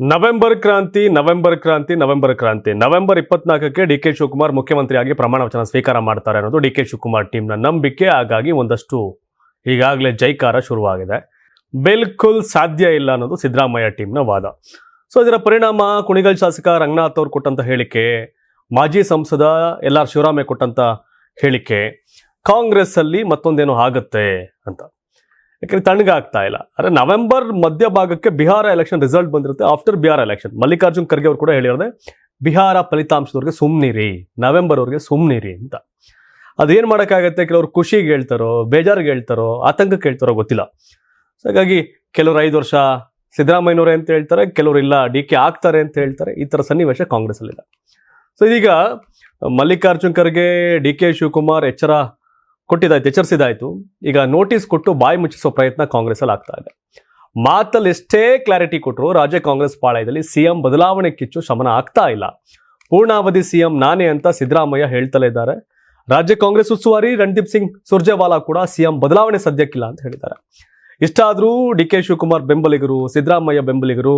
November ಕ್ರಾಂತಿ November ಕ್ರಾಂತಿ November ಕ್ರಾಂತಿ. ನವೆಂಬರ್ ಇಪ್ಪತ್ನಾಲ್ಕಕ್ಕೆ ಡಿ ಕೆ ಶಿವಕುಮಾರ್ ಮುಖ್ಯಮಂತ್ರಿಯಾಗಿ ಪ್ರಮಾಣ ವಚನ ಸ್ವೀಕಾರ ಮಾಡ್ತಾರೆ ಅನ್ನೋದು ಡಿ ಕೆ ಶಿವಕುಮಾರ್ ಟೀಮ್ನ ನಂಬಿಕೆ. ಹಾಗಾಗಿ ಒಂದಷ್ಟು ಈಗಾಗಲೇ ಜೈಕಾರ ಶುರುವಾಗಿದೆ. ಬಿಲ್ಕುಲ್ ಸಾಧ್ಯ ಇಲ್ಲ ಅನ್ನೋದು ಸಿದ್ದರಾಮಯ್ಯ ಟೀಮ್ನ ವಾದ. ಸೊ ಇದರ ಪರಿಣಾಮ ಕುಣಿಗಲ್ ಶಾಸಕ ರಂಗನಾಥ್ ಅವರು ಕೊಟ್ಟಂತ ಹೇಳಿಕೆ, ಮಾಜಿ ಸಂಸದ ಎಲ್ ಆರ್ ಶಿವರಾಮಯ್ಯ ಕೊಟ್ಟಂತ ಹೇಳಿಕೆ ಕಾಂಗ್ರೆಸ್ ಅಲ್ಲಿ ಮತ್ತೊಂದೇನೋ ಆಗುತ್ತೆ ಅಂತ. ಯಾಕಂದ್ರೆ ತಣ್ಣಗಾಗ್ತಾ ಇಲ್ಲ. ಅಂದ್ರೆ ನವೆಂಬರ್ ಮಧ್ಯಭಾಗಕ್ಕೆ ಬಿಹಾರ ಎಲೆಕ್ಷನ್ ರಿಸಲ್ಟ್ ಬಂದಿರುತ್ತೆ ಆಫ್ಟರ್ ಬಿಹಾರ ಎಲೆಕ್ಷನ್ ಮಲ್ಲಿಕಾರ್ಜುನ್ ಖರ್ಗೆ ಅವರು ಕೂಡ ಹೇಳಿರೋದೆ, ಬಿಹಾರ ಫಲಿತಾಂಶದವ್ರಿಗೆ ಸುಮ್ನಿರಿ ನವೆಂಬರ್ ಅವರಿಗೆ ಸುಮ್ನಿರಿ ಅಂತ. ಅದೇನು ಮಾಡೋಕ್ಕಾಗತ್ತೆ? ಕೆಲವರು ಖುಷಿಗೆ ಹೇಳ್ತಾರೋ, ಬೇಜಾರಿಗೆ ಹೇಳ್ತಾರೋ, ಆತಂಕಕ್ಕೆ ಹೇಳ್ತಾರೋ ಗೊತ್ತಿಲ್ಲ. ಹಾಗಾಗಿ ಕೆಲವರು ಐದು ವರ್ಷ ಸಿದ್ದರಾಮಯ್ಯನವರೇ ಅಂತ ಹೇಳ್ತಾರೆ, ಕೆಲವರು ಇಲ್ಲ ಡಿ ಕೆ ಆಗ್ತಾರೆ ಅಂತ ಹೇಳ್ತಾರೆ, ಈ ಥರ ಸನ್ನಿವೇಶ ಕಾಂಗ್ರೆಸ್ ಅಲ್ಲಿಲ್ಲ ಸೊ ಇದೀಗ ಮಲ್ಲಿಕಾರ್ಜುನ್ ಖರ್ಗೆ ಡಿ ಕೆ ಶಿವಕುಮಾರ್ ಎಚ್ಚರ ಕೊಟ್ಟಿದ್ದಾಯ್ತು ಎಚ್ಚರಿಸಿದಾಯ್ತು ಈಗ ನೋಟಿಸ್ ಕೊಟ್ಟು ಬಾಯಿ ಮುಚ್ಚಿಸೋ ಪ್ರಯತ್ನ ಕಾಂಗ್ರೆಸ್ ಅಲ್ಲಿ ಆಗ್ತಾ ಇದೆ. ಮಾತಲ್ಲಿ ಎಷ್ಟೇ ಕ್ಲಾರಿಟಿ ಕೊಟ್ಟರು ರಾಜ್ಯ ಕಾಂಗ್ರೆಸ್ ಪಾಳಯದಲ್ಲಿ ಸಿಎಂ ಬದಲಾವಣೆ ಕಿಚ್ಚು ಶಮನ ಆಗ್ತಾ ಇಲ್ಲ. ಪೂರ್ಣಾವಧಿ ಸಿಎಂ ನಾನೇ ಅಂತ ಸಿದ್ದರಾಮಯ್ಯ ಹೇಳ್ತಲೇ ಇದ್ದಾರೆ. ರಾಜ್ಯ ಕಾಂಗ್ರೆಸ್ ಉಸ್ತುವಾರಿ ರಣದೀಪ್ ಸಿಂಗ್ ಸುರ್ಜೇವಾಲಾ ಕೂಡ ಸಿಎಂ ಬದಲಾವಣೆ ಸದ್ಯಕ್ಕಿಲ್ಲ ಅಂತ ಹೇಳಿದ್ದಾರೆ. ಇಷ್ಟಾದರೂ ಡಿ ಕೆ ಶಿವಕುಮಾರ್ ಬೆಂಬಲಿಗರು, ಸಿದ್ದರಾಮಯ್ಯ ಬೆಂಬಲಿಗರು,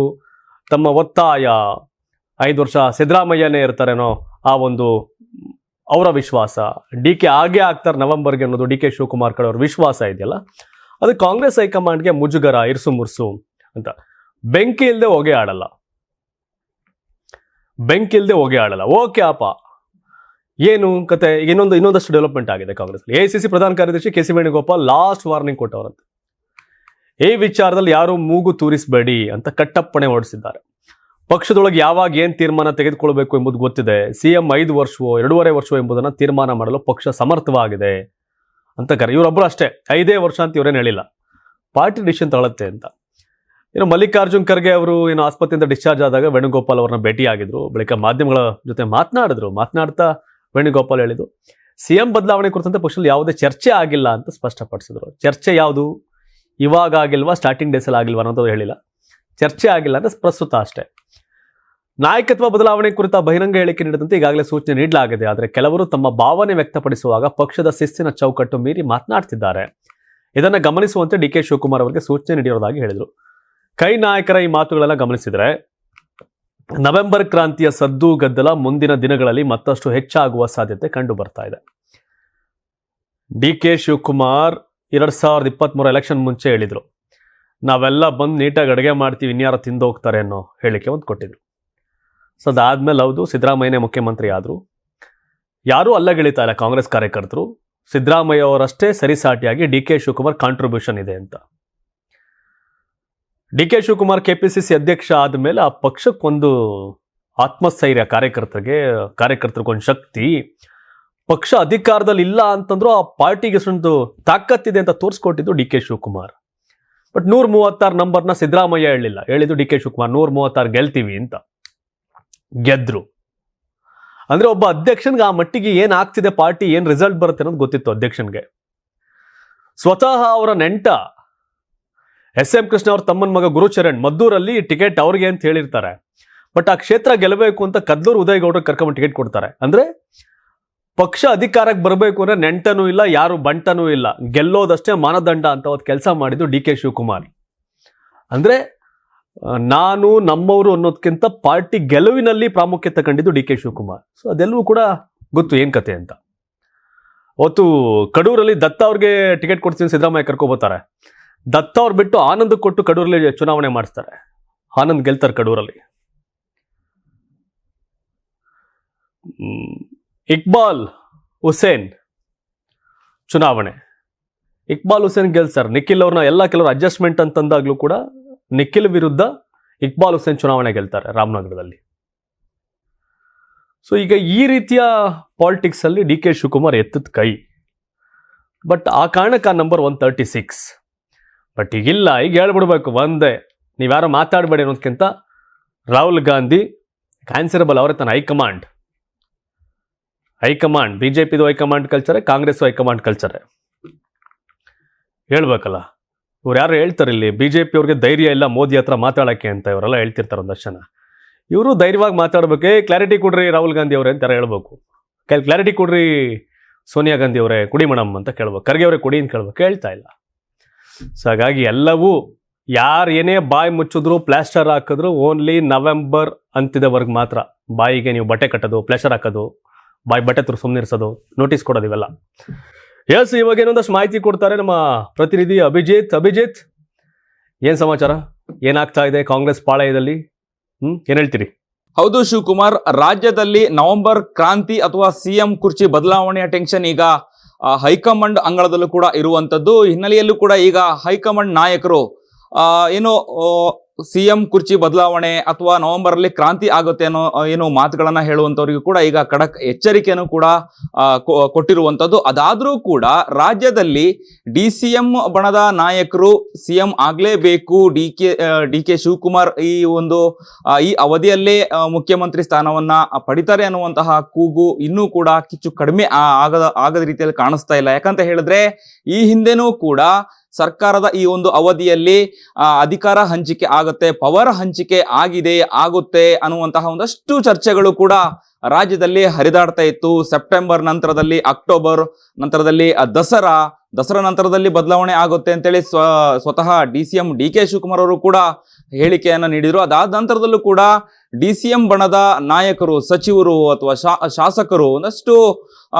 ತಮ್ಮ ಒತ್ತಾಯ, ಐದು ವರ್ಷ ಸಿದ್ದರಾಮಯ್ಯನೇ ಇರ್ತಾರೇನೋ ಆ ಒಂದು ಅವರ ವಿಶ್ವಾಸ. ಡಿ ಕೆ ಆಗೇ ಆಗ್ತಾರೆ ನವೆಂಬರ್ಗೆ ಅನ್ನೋದು ಡಿ ಕೆ ಶಿವಕುಮಾರ್ ಕಡೆ ಅವ್ರ ವಿಶ್ವಾಸ ಇದೆಯಲ್ಲ? ಅದು ಕಾಂಗ್ರೆಸ್ ಹೈಕಮಾಂಡ್ಗೆ ಮುಜುಗರ, ಇರ್ಸು ಮುರ್ಸು ಅಂತ. ಬೆಂಕಿ ಇಲ್ಲದೆ ಹೊಗೆ ಆಡಲ್ಲ. ಬೆಂಕಿ ಇಲ್ಲದೆ ಹೊಗೆ ಆಡಲ್ಲ. ಓಕೆ ಅಪ್ಪ. ಏನು ಕತೆ? ಇನ್ನೊಂದು, ಇನ್ನೊಂದಷ್ಟು ಡೆವಲಪ್ಮೆಂಟ್ ಆಗಿದೆ ಕಾಂಗ್ರೆಸ್ ಎ ಸಿ ಸಿ ಪ್ರಧಾನ ಕಾರ್ಯದರ್ಶಿ K C Venugopal last warning ಕೊಟ್ಟವರಂತೆ. ಈ ವಿಚಾರದಲ್ಲಿ ಯಾರು ಮೂಗು ತೂರಿಸಬೇಡಿ ಅಂತ ಕಟ್ಟಪ್ಪಣೆ ಹೊರಡಿಸಿದ್ದಾರೆ. ಪಕ್ಷದೊಳಗೆ ಯಾವಾಗ ಏನ್ ತೀರ್ಮಾನ ತೆಗೆದುಕೊಳ್ಬೇಕು ಎಂಬುದು ಗೊತ್ತಿದೆ. ಸಿಎಂ ಐದು ವರ್ಷವೋ, ಎರಡೂವರೆ ವರ್ಷವೋ ಎಂಬುದನ್ನು ತೀರ್ಮಾನ ಮಾಡಲು ಪಕ್ಷ ಸಮರ್ಥವಾಗಿದೆ ಅಂತ ಕರೆ. ಇವರೊಬ್ಬರು ಅಷ್ಟೇ. ಐದೇ ವರ್ಷ ಅಂತ ಇವರೇನು ಹೇಳಿಲ್ಲ. ಪಾರ್ಟಿ ಡಿಸಿಷನ್ ತಗೊಳುತ್ತೆ ಅಂತ. ಇನ್ನು ಮಲ್ಲಿಕಾರ್ಜುನ್ ಖರ್ಗೆ ಅವರು ಏನು ಆಸ್ಪತ್ರೆಯಿಂದ ಡಿಸ್ಚಾರ್ಜ್ ಆದಾಗ ವೇಣುಗೋಪಾಲ್ ಭೇಟಿ ಭೇಟಿಯಾಗಿದ್ರು. ಬಳಿಕ ಮಾಧ್ಯಮಗಳ ಜೊತೆ ಮಾತನಾಡಿದ್ರು. ಮಾತನಾಡ್ತಾ ವೇಣುಗೋಪಾಲ್ ಹೇಳಿದ್ರು ಸಿಎಂ ಬದಲಾವಣೆ ಕುರಿತಂತೆ ಪಕ್ಷದಲ್ಲಿ ಯಾವುದೇ ಚರ್ಚೆ ಆಗಿಲ್ಲ ಅಂತ ಸ್ಪಷ್ಟಪಡಿಸಿದ್ರು. ಚರ್ಚೆ ಯಾವುದು? ಇವಾಗ ಆಗಿಲ್ವಾ? ಸ್ಟಾರ್ಟಿಂಗ್ ಡೇಸಲ್ಲಿ ಆಗಿಲ್ವಾ? ಅನ್ನೋದು ಹೇಳಿಲ್ಲ. ಚರ್ಚೆ ಆಗಿಲ್ಲ ಅಂದ್ರೆ ಪ್ರಸ್ತುತ ಅಷ್ಟೇ. ನಾಯಕತ್ವ ಬದಲಾವಣೆ ಕುರಿತ ಬಹಿರಂಗ ಹೇಳಿಕೆ ನೀಡಿದಂತೆ ಈಗಾಗಲೇ ಸೂಚನೆ ನೀಡಲಾಗಿದೆ. ಆದರೆ ಕೆಲವರು ತಮ್ಮ ಭಾವನೆ ವ್ಯಕ್ತಪಡಿಸುವಾಗ ಪಕ್ಷದ ಶಿಸ್ತಿನ ಚೌಕಟ್ಟು ಮೀರಿ ಮಾತನಾಡ್ತಿದ್ದಾರೆ. ಇದನ್ನು ಗಮನಿಸುವಂತೆ ಡಿ ಕೆ ಶಿವಕುಮಾರ್ ಅವರಿಗೆ ಸೂಚನೆ ನೀಡಿರೋದಾಗಿ ಹೇಳಿದರು. ಕೈ ನಾಯಕರ ಈ ಮಾತುಗಳೆಲ್ಲ ಗಮನಿಸಿದರೆ, ನವೆಂಬರ್ ಕ್ರಾಂತಿಯ ಸದ್ದು ಗದ್ದಲ ಮುಂದಿನ ದಿನಗಳಲ್ಲಿ ಮತ್ತಷ್ಟು ಹೆಚ್ಚಾಗುವ ಸಾಧ್ಯತೆ ಕಂಡು ಬರ್ತಾ ಇದೆ. ಡಿ ಕೆ ಶಿವಕುಮಾರ್ ಎರಡ್ ಸಾವಿರದ ಇಪ್ಪತ್ತ್ಮೂರು ಎಲೆಕ್ಷನ್ ಮುಂಚೆ ಹೇಳಿದ್ರು, ನಾವೆಲ್ಲ ಬಂದು ನೀಟಾಗಿ ಅಡುಗೆ ಮಾಡ್ತೀವಿ, ಇನ್ಯಾರು ತಿಂದು ಹೋಗ್ತಾರೆ ಅನ್ನೋ ಹೇಳಿಕೆ ಒಂದು ಕೊಟ್ಟಿದ್ರು. ಸೊ ಅದಾದ್ಮೇಲೆ ಹೌದು, ಸಿದ್ದರಾಮಯ್ಯನೇ ಮುಖ್ಯಮಂತ್ರಿ ಆದರು. ಯಾರೂ ಅಲ್ಲಗಿಳಿತಾ ಇಲ್ಲ ಕಾಂಗ್ರೆಸ್ ಕಾರ್ಯಕರ್ತರು. ಸಿದ್ದರಾಮಯ್ಯ ಅವರಷ್ಟೇ ಸರಿಸಾಟಿಯಾಗಿ ಡಿ ಕೆ ಶಿವಕುಮಾರ್ ಕಾಂಟ್ರಿಬ್ಯೂಷನ್ ಇದೆ ಅಂತ. ಡಿ ಕೆ ಶಿವಕುಮಾರ್ ಸಿ ಅಧ್ಯಕ್ಷ ಆದಮೇಲೆ ಆ ಪಕ್ಷಕ್ಕೊಂದು ಆತ್ಮಸ್ಥೈರ್ಯ ಕಾರ್ಯಕರ್ತರಿಗೆ, ಕಾರ್ಯಕರ್ತರಿಗೊಂದು ಶಕ್ತಿ ಪಕ್ಷ ಅಧಿಕಾರದಲ್ಲಿ ಇಲ್ಲ ಅಂತಂದ್ರೂ ಆ ಪಾರ್ಟಿಗೆ ಸುಂದು ತಾಕತ್ತಿದೆ ಅಂತ ತೋರಿಸ್ಕೊಟ್ಟಿದ್ದು ಡಿ ಕೆ ಶಿವಕುಮಾರ್. ಬಟ್ ನೂರ ಮೂವತ್ತಾರು ನಂಬರ್ನ ಸಿದ್ದರಾಮಯ್ಯ ಹೇಳಿಲ್ಲ. ಹೇಳಿದ್ದು ಡಿ ಕೆ ಶಿವಕುಮಾರ್ ನೂರ ಮೂವತ್ತಾರು ಗೆಲ್ತೀವಿ ಅಂತ. ಗೆದ್ರು. ಅಂದ್ರೆ ಒಬ್ಬ ಅಧ್ಯಕ್ಷನ್ಗೆ ಆ ಮಟ್ಟಿಗೆ ಏನು ಆಗ್ತಿದೆ, ಪಾರ್ಟಿ ಏನ್ ರಿಸಲ್ಟ್ ಬರುತ್ತೆ ಅನ್ನೋದು ಗೊತ್ತಿತ್ತು ಅಧ್ಯಕ್ಷನ್ಗೆ. ಸ್ವತಃ ಅವರ ನೆಂಟ ಎಸ್ ಎಂ ಕೃಷ್ಣ ಅವ್ರ ತಮ್ಮನ ಮಗ ಗುರುಚರಣ್ ಮದ್ದೂರಲ್ಲಿ ಟಿಕೆಟ್ ಅವ್ರಿಗೆ ಅಂತ ಹೇಳಿರ್ತಾರೆ. ಬಟ್ ಆ ಕ್ಷೇತ್ರ ಗೆಲ್ಲಬೇಕು ಅಂತ ಕದ್ಲೂರು ಉದಯ್ ಕರ್ಕೊಂಡು ಟಿಕೆಟ್ ಕೊಡ್ತಾರೆ. ಅಂದ್ರೆ ಪಕ್ಷ ಅಧಿಕಾರಕ್ಕೆ ಬರಬೇಕು ಅಂದ್ರೆ ನೆಂಟನೂ ಇಲ್ಲ, ಯಾರು ಬಂಟನೂ ಇಲ್ಲ. ಗೆಲ್ಲೋದಷ್ಟೇ ಮಾನದಂಡ ಅಂತ ಅವತ್ತು ಕೆಲಸ ಮಾಡಿದ್ದು ಡಿ ಕೆ ಶಿವಕುಮಾರ್. ಅಂದ್ರೆ ನಾನು ನಮ್ಮವರು ಅನ್ನೋದಕ್ಕಿಂತ ಪಾರ್ಟಿ ಗೆಲುವಿನಲ್ಲಿ ಪ್ರಾಮುಖ್ಯತೆ ಕಂಡಿದ್ದು ಡಿ ಕೆ ಶಿವಕುಮಾರ್. ಸೊ ಅದೆಲ್ಲವೂ ಕೂಡ ಗೊತ್ತು, ಏನು ಕತೆ ಅಂತ. ಅವತ್ತು ಕಡೂರಲ್ಲಿ ದತ್ತ ಅವ್ರಿಗೆ ಟಿಕೆಟ್ ಕೊಡ್ತೀನಿ, ಸಿದ್ದರಾಮಯ್ಯ ಕರ್ಕೊಬೋತಾರೆ ದತ್ತ ಅವ್ರು ಬಿಟ್ಟು ಆನಂದ್ ಕೊಟ್ಟು ಕಡೂರಲ್ಲಿ ಚುನಾವಣೆ ಮಾಡಿಸ್ತಾರೆ. ಆನಂದ್ ಗೆಲ್ತಾರೆ ಕಡೂರಲ್ಲಿ. ಇಕ್ಬಾಲ್ ಹುಸೇನ್ ಚುನಾವಣೆ. ಇಕ್ಬಾಲ್ ಹುಸೇನ್ ಗೆಲ್ಸರ್ ನಿಖಿಲ್ ಅವ್ರನ್ನ ಎಲ್ಲ ಕೆಲವರು ಅಡ್ಜಸ್ಟ್ಮೆಂಟ್ ಅಂತಂದಾಗ್ಲೂ ಕೂಡ ನಿಖಿಲ್ ವಿರುದ್ಧ ಇಕ್ಬಾಲ್ ಹುಸೇನ್ ಚುನಾವಣೆ ಗೆಲ್ತಾರೆ ರಾಮನಗರದಲ್ಲಿ. ಸೊ ಈಗ ಈ ರೀತಿಯ ಪಾಲಿಟಿಕ್ಸ್ ಅಲ್ಲಿ ಡಿ ಕೆ ಶಿವಕುಮಾರ್ ಎತ್ತದ ಕೈ. ಬಟ್ ಆ ಕಾರಣಕ್ಕೆ ಆ number one thirty six but ಈಗಿಲ್ಲ, ಈಗ ಹೇಳ್ಬಿಡ್ಬೇಕು, ಒಂದೇ. ನೀವು ಯಾರೋ ಮಾತಾಡಬೇಡಿ ಅನ್ನೋದಕ್ಕಿಂತ ರಾಹುಲ್ ಗಾಂಧಿ ಕ್ಯಾನ್ಸರಬಲ್ ಅವರೇ ತನ್ನ high command. High command B J ಪಿದು high command ಕಲ್ಚರೆ ಕಾಂಗ್ರೆಸ್ ಹೈಕಮಾಂಡ್ ಕಲ್ಚರೆ ಹೇಳ್ಬೇಕಲ್ಲ. ಇವ್ರು ಯಾರು ಹೇಳ್ತಾರೆ ಇಲ್ಲಿ? ಬಿ ಜೆ ಪಿ ಅವ್ರಿಗೆ ಧೈರ್ಯ ಇಲ್ಲ ಮೋದಿ ಹತ್ರ ಮಾತಾಡೋಕ್ಕೆ ಅಂತ ಇವರೆಲ್ಲ ಹೇಳ್ತಿರ್ತಾರೆ ಜನ. ಇವರು ಧೈರ್ಯವಾಗಿ ಮಾತಾಡ್ಬೇಕು ಕ್ಲಾರಿಟಿ ಕೊಡ್ರಿ ರಾಹುಲ್ ಗಾಂಧಿ ಅವರೇ ಅಂತ ಹೇಳ್ಬೇಕು. ಕ್ಲಾರಿಟಿ ಕೊಡ್ರಿ ಸೋನಿಯಾ ಗಾಂಧಿ ಅವರೇ, ಕುಡಿ ಮೇಡಮ್ ಅಂತ ಕೇಳ್ಬೇಕು. ಖರ್ಗೆ ಅವರೇ ಕುಡಿ ಅಂತ ಕೇಳ್ಬೇಕು. ಹೇಳ್ತಾ ಇಲ್ಲ. ಸೊ ಹಾಗಾಗಿ ಎಲ್ಲವೂ ಯಾರು ಏನೇ ಬಾಯಿ ಮುಚ್ಚಿದ್ರು ಪ್ಲಾಸ್ಟರ್ ಹಾಕಿದ್ರು ಓನ್ಲಿ ನವೆಂಬರ್ ಅಂತಿದವರೆಗೆ ಮಾತ್ರ ಬಾಯಿಗೆ ನೀವು ಬಟ್ಟೆ ಕಟ್ಟೋದು ಪ್ಲಾಸ್ಟರ್ ಹಾಕೋದು, ಬಾಯಿ ಬಟ್ಟೆ ತುರು ಸುಮ್ಮನಿರ್ಸೋದು ನೋಟಿಸ್ ಕೊಡೋದು ಇವೆಲ್ಲ. ಎಸ್ ಇವಾಗ ಏನೊಂದಷ್ಟು ಮಾಹಿತಿ ಕೊಡ್ತಾರೆ ನಮ್ಮ ಪ್ರತಿನಿಧಿ ಅಭಿಜಿತ್. ಅಭಿಜಿತ್, ಏನ್ ಸಮಾಚಾರ? ಏನಾಗ್ತಾ ಇದೆ ಕಾಂಗ್ರೆಸ್ ಪಾಳಯದಲ್ಲಿ? ಹ್ಮ್, ಏನ್ ಹೇಳ್ತೀರಿ? ಹೌದು, ಶಿವಕುಮಾರ್, ರಾಜ್ಯದಲ್ಲಿ ನವೆಂಬರ್ ಕ್ರಾಂತಿ ಅಥವಾ ಸಿಎಂ ಕುರ್ಚಿ ಬದಲಾವಣೆಯ ಟೆನ್ಷನ್ ಈಗ ಹೈಕಮಾಂಡ್ ಅಂಗಳದಲ್ಲೂ ಕೂಡ ಇರುವಂತದ್ದು ಹಿನ್ನೆಲೆಯಲ್ಲೂ ಕೂಡ ಈಗ ಹೈಕಮಾಂಡ್ ನಾಯಕರು ಏನು ಸಿಎಂ ಕುರ್ಚಿ ಬದಲಾವಣೆ ಅಥವಾ ನವೆಂಬರ್ ಅಲ್ಲಿ ಕ್ರಾಂತಿ ಆಗುತ್ತೆ ಅನ್ನೋ ಏನು ಮಾತುಗಳನ್ನ ಹೇಳುವಂತವರಿಗೂ ಕೂಡ ಈಗ ಖಡಕ್ ಎಚ್ಚರಿಕೆಯನ್ನು ಕೂಡ ಕೊಟ್ಟಿರುವಂತದ್ದು ಅದಾದ್ರೂ ಕೂಡ ರಾಜ್ಯದಲ್ಲಿ ಡಿ ಸಿ ಎಂ ಬಣದ ನಾಯಕರು CM ಆಗ್ಲೇಬೇಕು. D K D K Shivakumar ಈ ಒಂದು ಈ ಅವಧಿಯಲ್ಲೇ ಮುಖ್ಯಮಂತ್ರಿ ಸ್ಥಾನವನ್ನ ಪಡಿತಾರೆ ಅನ್ನುವಂತಹ ಕೂಗು ಇನ್ನೂ ಕೂಡ ಕಿಚ್ಚು ಕಡಿಮೆ ಆಗದ ಆಗದ ರೀತಿಯಲ್ಲಿ ಕಾಣಿಸ್ತಾ ಇಲ್ಲ. ಯಾಕಂತ ಹೇಳಿದ್ರೆ ಈ ಹಿಂದೆನೂ ಕೂಡ ಸರ್ಕಾರದ ಈ ಒಂದು ಅವಧಿಯಲ್ಲಿ ಅಧಿಕಾರ ಹಂಚಿಕೆ ಆಗುತ್ತೆ, ಪವರ್ ಹಂಚಿಕೆ ಆಗಿದೆ, ಆಗುತ್ತೆ ಅನ್ನುವಂತಹ ಒಂದಷ್ಟು ಚರ್ಚೆಗಳು ಕೂಡ ರಾಜ್ಯದಲ್ಲಿ ಹರಿದಾಡ್ತಾ ಇತ್ತು. ಸೆಪ್ಟೆಂಬರ್ ನಂತರದಲ್ಲಿ ಅಕ್ಟೋಬರ್ ನಂತರದಲ್ಲಿ ದಸರಾ ದಸರಾ ನಂತರದಲ್ಲಿ ಬದಲಾವಣೆ ಆಗುತ್ತೆ ಅಂತೇಳಿ ಸ್ವ, ಸ್ವತಃ D C M D K Shivakumar ಅವರು ಕೂಡ ಹೇಳಿಕೆಯನ್ನು ನೀಡಿದರು. ಅದಾದ ನಂತರದಲ್ಲೂ ಕೂಡ ಡಿ ಸಿ ಎಂ ಬಣದ ನಾಯಕರು, ಸಚಿವರು ಅಥವಾ ಶಾ- ಶಾಸಕರು ಒಂದಷ್ಟು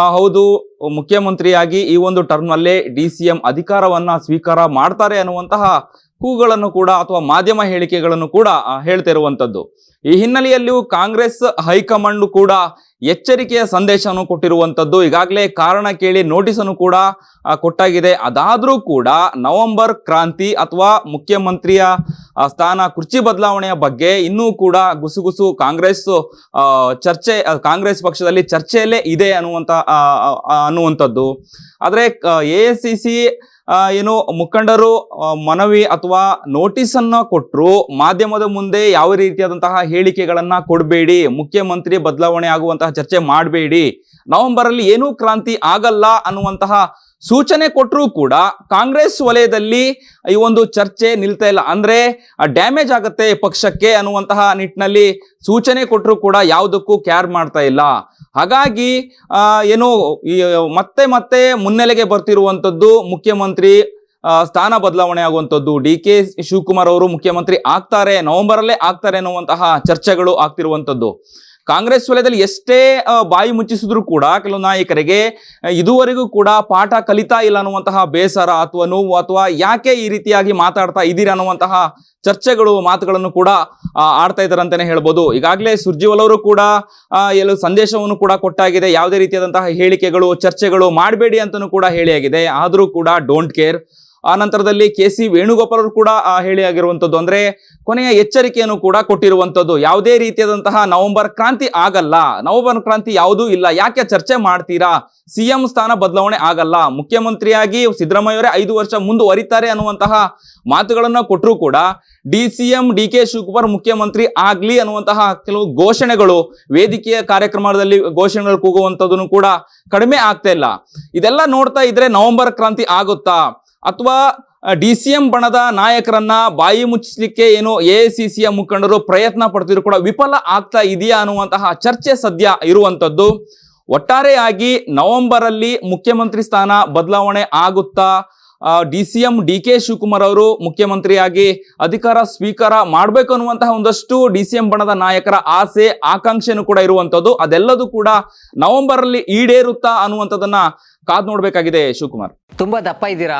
ಹೌದು, ಮುಖ್ಯಮಂತ್ರಿಯಾಗಿ ಈ ಒಂದು ಟರ್ಮ್ನಲ್ಲೇ ಡಿ ಸಿ ಎಂ ಅಧಿಕಾರವನ್ನ ಸ್ವೀಕಾರ ಮಾಡ್ತಾರೆ ಅನ್ನುವಂತಹ ಕೂಗಳನ್ನು ಕೂಡ ಅಥವಾ ಮಾಧ್ಯಮ ಹೇಳಿಕೆಗಳನ್ನು ಕೂಡ ಹೇಳ್ತಾ ಇರುವಂತದ್ದು ಈ ಹಿನ್ನೆಲೆಯಲ್ಲಿಯೂ ಕಾಂಗ್ರೆಸ್ ಹೈಕಮಾಂಡ್ ಕೂಡ ಎಚ್ಚರಿಕೆಯ ಸಂದೇಶವನ್ನು ಕೊಟ್ಟಿರುವಂತದ್ದು ಈಗಾಗಲೇ ಕಾರಣ ಕೇಳಿ ನೋಟಿಸ್ ಅನ್ನು ಕೂಡ ಕೊಟ್ಟಾಗಿದೆ. ಅದಾದರೂ ಕೂಡ ನವೆಂಬರ್ ಕ್ರಾಂತಿ ಅಥವಾ ಮುಖ್ಯಮಂತ್ರಿಯ ಸ್ಥಾನ ಕುರ್ಚಿ ಬದಲಾವಣೆಯ ಬಗ್ಗೆ ಇನ್ನೂ ಕೂಡ ಗುಸುಗುಸು ಕಾಂಗ್ರೆಸ್ ಚರ್ಚೆ ಕಾಂಗ್ರೆಸ್ ಪಕ್ಷದಲ್ಲಿ ಚರ್ಚೆಯಲ್ಲೇ ಇದೆ ಅನ್ನುವಂತ ಅನ್ನುವಂಥದ್ದು. ಆದರೆ ಎ ಸಿ ಸಿ ಏನು ಮುಖಂಡರು ಮನವಿ ಅಥವಾ ನೋಟಿಸ್ ಅನ್ನ ಕೊಟ್ಟರು ಮಾಧ್ಯಮದ ಮುಂದೆ ಯಾವ ರೀತಿಯಾದಂತಹ ಹೇಳಿಕೆಗಳನ್ನ ಕೊಡಬೇಡಿ, ಮುಖ್ಯಮಂತ್ರಿ ಬದಲಾವಣೆ ಆಗುವಂತಹ ಚರ್ಚೆ ಮಾಡಬೇಡಿ. ನವೆಂಬರ್ ಅಲ್ಲಿ ಏನೂ ಕ್ರಾಂತಿ ಆಗಲ್ಲ ಅನ್ನುವಂತಹ ಸೂಚನೆ ಕೊಟ್ಟರೂ ಕೂಡ ಕಾಂಗ್ರೆಸ್ ವಲಯದಲ್ಲಿ ಈ ಒಂದು ಚರ್ಚೆ ನಿಲ್ತಾ ಇಲ್ಲ. ಅಂದ್ರೆ ಡ್ಯಾಮೇಜ್ ಆಗುತ್ತೆ ಪಕ್ಷಕ್ಕೆ ಅನ್ನುವಂತಹ ನಿಟ್ಟಿನಲ್ಲಿ ಸೂಚನೆ ಕೊಟ್ಟರು ಕೂಡ ಯಾವುದಕ್ಕೂ ಕೇರ್ ಮಾಡ್ತಾ ಇಲ್ಲ. ಹಾಗಾಗಿ ಏನು ಮತ್ತೆ ಮತ್ತೆ ಮುನ್ನೆಲೆಗೆ ಬರ್ತಿರುವಂಥದ್ದು ಮುಖ್ಯಮಂತ್ರಿ ಸ್ಥಾನ ಬದಲಾವಣೆ ಆಗುವಂಥದ್ದು. ಡಿ ಕೆ ಶಿವಕುಮಾರ್ ಅವರು ಮುಖ್ಯಮಂತ್ರಿ ಆಗ್ತಾರೆ, ನವೆಂಬರಲ್ಲೇ ಆಗ್ತಾರೆ ಅನ್ನುವಂತಹ ಚರ್ಚೆಗಳು ಆಗ್ತಿರುವಂತದ್ದು ಕಾಂಗ್ರೆಸ್ ವಲಯದಲ್ಲಿ ಎಷ್ಟೇ ಬಾಯಿ ಮುಚ್ಚಿಸಿದ್ರು ಕೂಡ ಕೆಲವು ನಾಯಕರಿಗೆ ಇದುವರೆಗೂ ಕೂಡ ಪಾಠ ಕಲಿತಾ ಇಲ್ಲ ಅನ್ನುವಂತಹ ಬೇಸರ ಅಥವಾ ನೋವು ಅಥವಾ ಯಾಕೆ ಈ ರೀತಿಯಾಗಿ ಮಾತಾಡ್ತಾ ಇದ್ದೀರಾ ಅನ್ನುವಂತಹ ಚರ್ಚೆಗಳು, ಮಾತುಗಳನ್ನು ಕೂಡ ಆಡ್ತಾ ಇದ್ದಾರೆ ಅಂತಾನೆ ಹೇಳ್ಬೋದು. ಈಗಾಗಲೇ ಸುರ್ಜಿವಾಲ್ ಅವರು ಕೂಡ ಎಲ್ಲ ಸಂದೇಶವನ್ನು ಕೂಡ ಕೊಟ್ಟಾಗಿದೆ. ಯಾವುದೇ ರೀತಿಯಾದಂತಹ ಹೇಳಿಕೆಗಳು, ಚರ್ಚೆಗಳು ಮಾಡಬೇಡಿ ಅಂತಲೂ ಕೂಡ ಹೇಳಿಯಾಗಿದೆ. ಆದರೂ ಕೂಡ ಡೋಂಟ್ ಕೇರ್ ಆ ನಂತರದಲ್ಲಿ ಕೆ ಸಿ ವೇಣುಗೋಪಾಲ್ ಅವರು ಕೂಡ ಹೇಳಿ ಆಗಿರುವಂಥದ್ದು ಅಂದ್ರೆ ಕೊನೆಯ ಎಚ್ಚರಿಕೆಯನ್ನು ಕೂಡ ಕೊಟ್ಟಿರುವಂಥದ್ದು. ಯಾವುದೇ ರೀತಿಯಾದಂತಹ ನವೆಂಬರ್ ಕ್ರಾಂತಿ ಆಗಲ್ಲ. ನವೆಂಬರ್ ಕ್ರಾಂತಿ ಯಾವುದೂ ಇಲ್ಲ. ಯಾಕೆ ಚರ್ಚೆ ಮಾಡ್ತೀರಾ? ಸಿಎಂ ಸ್ಥಾನ ಬದಲಾವಣೆ ಆಗಲ್ಲ. ಮುಖ್ಯಮಂತ್ರಿಯಾಗಿ ಸಿದ್ದರಾಮಯ್ಯವರೇ ಐದು ವರ್ಷ ಮುಂದುವರಿತಾರೆ ಅನ್ನುವಂತಹ ಮಾತುಗಳನ್ನು ಕೊಟ್ಟರೂ ಕೂಡ, D C M, D K Shivakumar ಮುಖ್ಯಮಂತ್ರಿ ಆಗ್ಲಿ ಅನ್ನುವಂತಹ ಕೆಲವು ಘೋಷಣೆಗಳು, ವೇದಿಕೆಯ ಕಾರ್ಯಕ್ರಮದಲ್ಲಿ ಘೋಷಣೆಗಳು ಕೂಗುವಂಥದ್ದನ್ನು ಕೂಡ ಕಡಿಮೆ ಆಗ್ತಾ ಇಲ್ಲ. ಇದೆಲ್ಲ ನೋಡ್ತಾ ಇದ್ರೆ ನವೆಂಬರ್ ಕ್ರಾಂತಿ ಆಗುತ್ತಾ? ಅಥವಾ ಡಿ ಸಿ ಎಂ ಬಣದ ನಾಯಕರನ್ನ ಬಾಯಿ ಮುಚ್ಚಲಿಕ್ಕೆ ಏನು ಎ ಸಿ ಸಿಯ ಮುಖಂಡರು ಪ್ರಯತ್ನ ಪಡ್ತಿದ್ರು ಕೂಡ ವಿಫಲ ಆಗ್ತಾ ಇದೆಯಾ ಅನ್ನುವಂತಹ ಚರ್ಚೆ ಸದ್ಯ ಇರುವಂತದ್ದು. ಒಟ್ಟಾರೆಯಾಗಿ ನವೆಂಬರ್ ಅಲ್ಲಿ ಮುಖ್ಯಮಂತ್ರಿ ಸ್ಥಾನ ಬದಲಾವಣೆ ಆಗುತ್ತಾ D C M D K Shivakumar ಅವರು ಮುಖ್ಯಮಂತ್ರಿಯಾಗಿ ಅಧಿಕಾರ ಸ್ವೀಕಾರ ಮಾಡಬೇಕು ಅನ್ನುವಂತಹ ಒಂದಷ್ಟು ಡಿ ಸಿ ಎಂ ಬಣದ ನಾಯಕರ ಆಸೆ, ಆಕಾಂಕ್ಷೆನೂ ಕೂಡ ಇರುವಂತದ್ದು. ಅದೆಲ್ಲದೂ ಕೂಡ ನವೆಂಬರ್ ಅಲ್ಲಿ ಈಡೇರುತ್ತಾ ಅನ್ನುವಂಥದ್ದನ್ನ ಕಾದ್ ನೋಡ್ಬೇಕಾಗಿದೆ ಶಿವಕುಮಾರ್. ತುಂಬಾ ದಪ್ಪ ಇದ್ದೀರಾ?